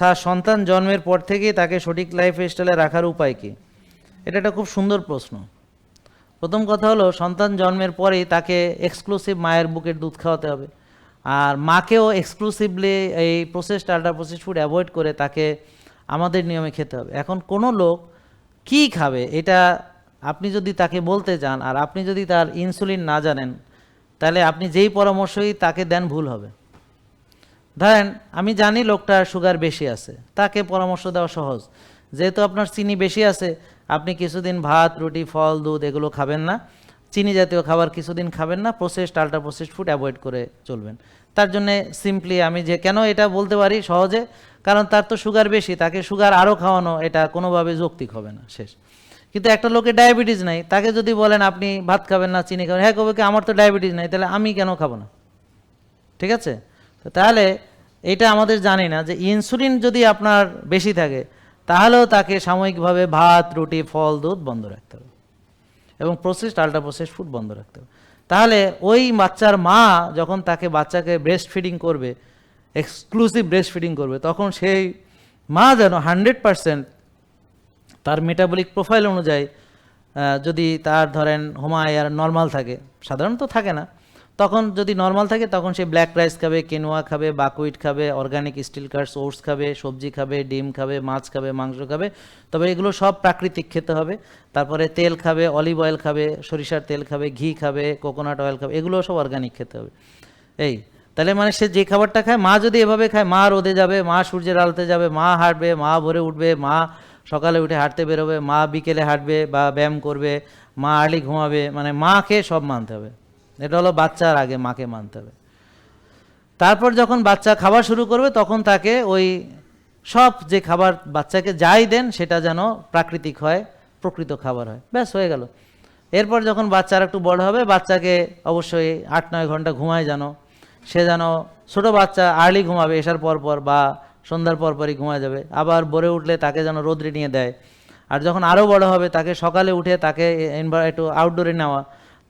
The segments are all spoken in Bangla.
তার সন্তান জন্মের পর থেকেই তাকে সঠিক লাইফ স্টাইলে রাখার উপায় কী? এটা একটা খুব সুন্দর প্রশ্ন। প্রথম কথা হলো, সন্তান জন্মের পরেই তাকে এক্সক্লুসিভ মায়ের বুকের দুধ খাওয়াতে হবে। আর মাকেও এক্সক্লুসিভলি এই processed ultra processed food avoid করে তাকে আমাদের নিয়মে খেতে হবে। এখন কোনো লোক কি খাবে, এটা আপনি যদি তাকে বলতে চান আর আপনি যদি তার ইনসুলিন না জানেন, তাহলে আপনি যেই পরামর্শই তাকে দেন ভুল হবে। ধরেন, আমি জানি লোকটার সুগার বেশি আছে, তাকে পরামর্শ দেওয়া সহজ। যেহেতু আপনার চিনি বেশি আছে, আপনি কিছুদিন ভাত, রুটি, ফল, দুধ এগুলো খাবেন না। চিনি জাতীয় খাবার কিছুদিন খাবেন না processed ultra processed food avoid করে চলবেন। তার জন্য সিম্পলি আমি যে, কেন এটা বলতে পারি সহজে? কারণ তার তো সুগার বেশি, তাকে সুগার আরও খাওয়ানো এটা কোনোভাবে যৌক্তিক হবে না, শেষ। কিন্তু একটা লোকের ডায়াবেটিস নাই তাকে যদি বলেন আপনি ভাত খাবেন না, চিনি খাবেন হ্যাঁ কবে কি, আমার তো ডায়াবেটিস নাই, তাহলে আমি কেন খাব না? ঠিক আছে? তাহলে এটা আমাদের জানি না যে ইনসুলিন যদি আপনার বেশি থাকে, তাহলেও তাকে সাময়িকভাবে ভাত, রুটি, ফল, দুধ বন্ধ রাখতে হবে। এবং প্রসেসড আল্ট্রা প্রসেসড ফুড বন্ধ রাখতে হবে। তাহলে ওই বাচ্চার মা যখন তাকে বাচ্চাকে ব্রেস্ট ফিডিং করবে এক্সক্লুসিভ ব্রেস্ট ফিডিং করবে, তখন সেই মা যেন হান্ড্রেড পারসেন্ট তার মেটাবলিক প্রোফাইল অনুযায়ী যদি তার ধরেন হোমায়ার নর্মাল থাকে, সাধারণত থাকে না। তখন যদি নর্মাল থাকে, তখন সে ব্ল্যাক রাইস খাবে কেনোয়া খাবে বাকুইট খাবে অর্গানিক স্টিল কার্স ওটস খাবে, সবজি খাবে, ডিম খাবে, মাছ খাবে, মাংস খাবে। তবে এগুলো সব প্রাকৃতিক খেতে হবে। তারপরে তেল খাবে অলিভ অয়েল খাবে, সরিষার তেল খাবে, ঘি খাবে কোকোনাট অয়েল খাবে, এগুলো সব অর্গানিক খেতে হবে। এই, তাহলে মানে সে যে খাবারটা খায়, মা যদি এভাবে খায়, মা রোদে যাবে, মা সূর্যের আলোতে যাবে, মা হাঁটবে, মা ভোরে উঠবে, মা সকালে উঠে হাঁটতে বেরোবে, মা বিকেলে হাঁটবে বা ব্যায়াম করবে, মা আর্লি ঘুমাবে মানে মাকে সব মানতে হবে। এটা হলো বাচ্চার আগে মাকে মানতে হবে। তারপর যখন বাচ্চা খাবার শুরু করবে, তখন তাকে ওই সব যে খাবার বাচ্চাকে যাই দেন, সেটা যেন প্রাকৃতিক হয়, প্রকৃত খাবার হয়। ব্যাস, হয়ে গেল। এরপর যখন বাচ্চার একটু বড় হবে, বাচ্চাকে অবশ্যই আট নয় ঘণ্টা ঘুমায় যেন। সে যেন ছোটো বাচ্চা আর্লি ঘুমাবে, এসার পর পর বা সন্ধ্যার পর পরই ঘুমায় যাবে। আবার ভোরে উঠলে তাকে যেন রোদ্রে নিয়ে দেয়। আর যখন আরও বড় হবে, তাকে সকালে উঠে তাকে একটু আউটডোরে নেওয়া।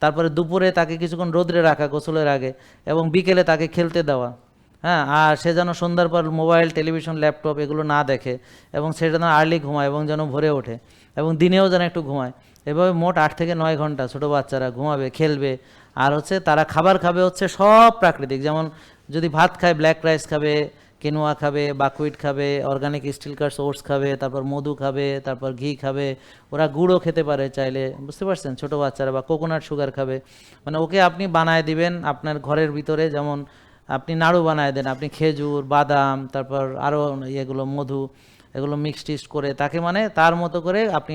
তারপরে দুপুরে তাকে কিছুক্ষণ রোদ্রে রাখা, গোসলের আগে এবং বিকেলে তাকে খেলতে দেওয়া। হ্যাঁ আর সে যেন সন্ধ্যার পর মোবাইল, টেলিভিশন, ল্যাপটপ এগুলো না দেখে এবং সে যেন আর্লি ঘুমায় এবং যেন ভোরে ওঠে এবং দিনেও যেন একটু ঘুমায়। এভাবে মোট আট থেকে নয় ঘণ্টা ছোটো বাচ্চারা ঘুমাবে, খেলবে। আর হচ্ছে তারা খাবার খাবে হচ্ছে সব প্রাকৃতিক, যেমন যদি ভাত খায় ব্ল্যাক রাইস খাবে কেনোয়া খাবে বাকুইট খাবে অর্গানিক স্টিল ওটস খাবে, তারপর মধু খাবে, তারপর ঘি খাবে। ওরা গুঁড়ো খেতে পারে চাইলে, বুঝতে পারছেন? ছোটো বাচ্চারা বা কোকোনাট সুগার খাবে। মানে ওকে আপনি বানায় দিবেন আপনার ঘরের ভিতরে, যেমন আপনি নাড়ু বানায় দেন, আপনি খেজুর, বাদাম, তারপর আরও ইয়েগুলো, মধু, এগুলো মিক্স টিক্সড করে, তাকে মানে তার মতো করে আপনি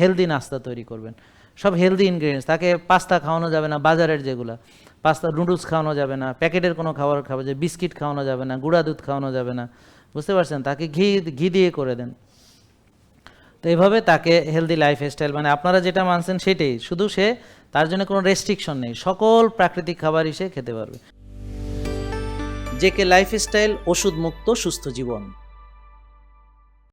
হেলদি নাস্তা তৈরি করবেন। সব হেলদি ইনগ্রিডিয়েন্টস তাকে পাস্তা খাওয়ানো যাবে না, বাজারের যেগুলো। পাস্তা নুডলস খাওয়ানো যাবে না, প্যাকেটের কোনো খাবার খাওয়া যাবে বিস্কিট খাওয়ানো যাবে না, গুঁড়া দুধ খাওয়ানো যাবে না। বুঝতে পারছেন? তাকে ঘি ঘি দিয়ে করে দেন। তো এইভাবে তাকে হেলদি লাইফ স্টাইল মানে আপনারা যেটা মানছেন সেটাই। শুধু সে, তার জন্য কোনো রেস্ট্রিকশন নেই। সকল প্রাকৃতিক খাবারই সে খেতে পারবে। জেকে লাইফস্টাইল ওষুধ মুক্ত সুস্থ জীবন।